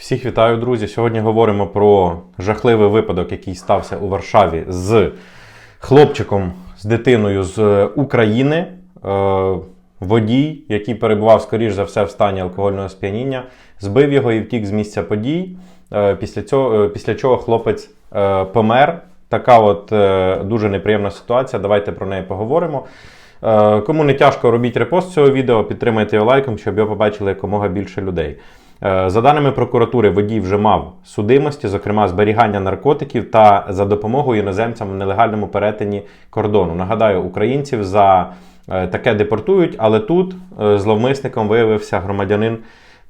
Всіх вітаю, друзі. Сьогодні говоримо про жахливий випадок, який стався у Варшаві з хлопчиком, з дитиною з України. Е, Водій, який перебував, скоріш за все, в стані алкогольного сп'яніння, збив його і втік з місця подій. Е, Після цього, е, після чого хлопець е, помер. Така от е, дуже неприємна ситуація. Давайте про неї поговоримо. Е, Кому не тяжко, робіть репост цього відео, підтримайте його лайком, щоб його побачили якомога більше людей. Е, За даними прокуратури, водій вже мав судимості, зокрема зберігання наркотиків та за допомогою іноземцям в нелегальному перетині кордону. Нагадаю, українців за е, таке депортують, але тут е, зловмисником виявився громадянин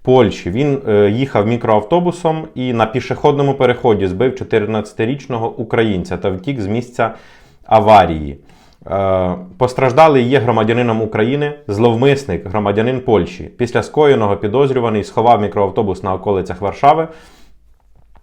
Польщі. Він їхав мікроавтобусом і на пішохідному переході збив 14-річного українця та втік з місця аварії. Е, Постраждалий є громадянином України, зловмисник, громадянин Польщі. Після скоєного підозрюваний сховав мікроавтобус на околицях Варшави.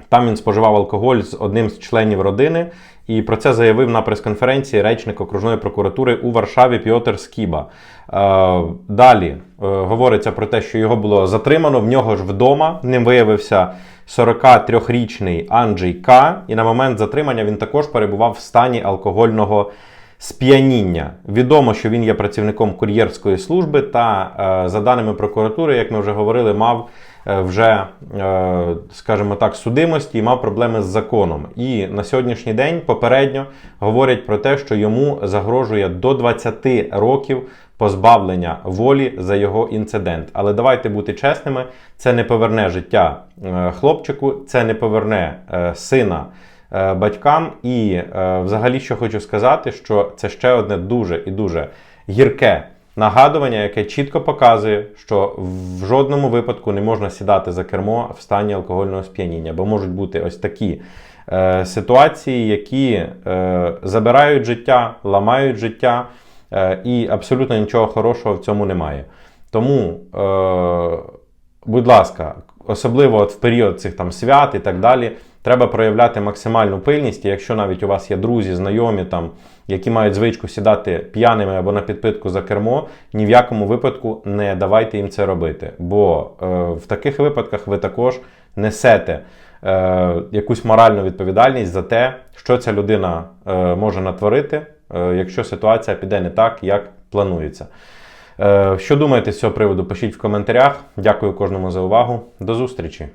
Там він споживав алкоголь з одним з членів родини, і про це заявив на прес-конференції речник окружної прокуратури у Варшаві Піотр Скіба. Е, далі е, говориться про те, що його було затримано. В нього ж вдома ним виявився 43-річний Анджей К. І на момент затримання він також перебував в стані алкогольного сп'яніння. Відомо, що він є працівником кур'єрської служби, та е, за даними прокуратури, як ми вже говорили, мав е, вже, е, скажімо так, судимості і мав проблеми з законом. І на сьогоднішній день попередньо говорять про те, що йому загрожує до 20 років позбавлення волі за його інцидент. Але давайте бути чесними: це не поверне життя хлопчику, це не поверне сина батькам. І е, взагалі, що хочу сказати, що це ще одне дуже і дуже гірке нагадування, яке чітко показує, що в жодному випадку не можна сідати за кермо в стані алкогольного сп'яніння, бо можуть бути ось такі. е, Ситуації, які е, забирають життя, ламають життя, е, і абсолютно нічого хорошого в цьому немає. Тому, е, будь ласка, особливо от в період цих там свят і так далі, треба проявляти максимальну пильність. І якщо навіть у вас є друзі, знайомі, там, які мають звичку сідати п'яними або на підпитку за кермо, ні в якому випадку не давайте їм це робити. Бо е, в таких випадках ви також несете е, якусь моральну відповідальність за те, що ця людина е, може натворити, е, якщо ситуація піде не так, як планується. Е, Що думаєте з цього приводу? Пишіть в коментарях. Дякую кожному за увагу. До зустрічі!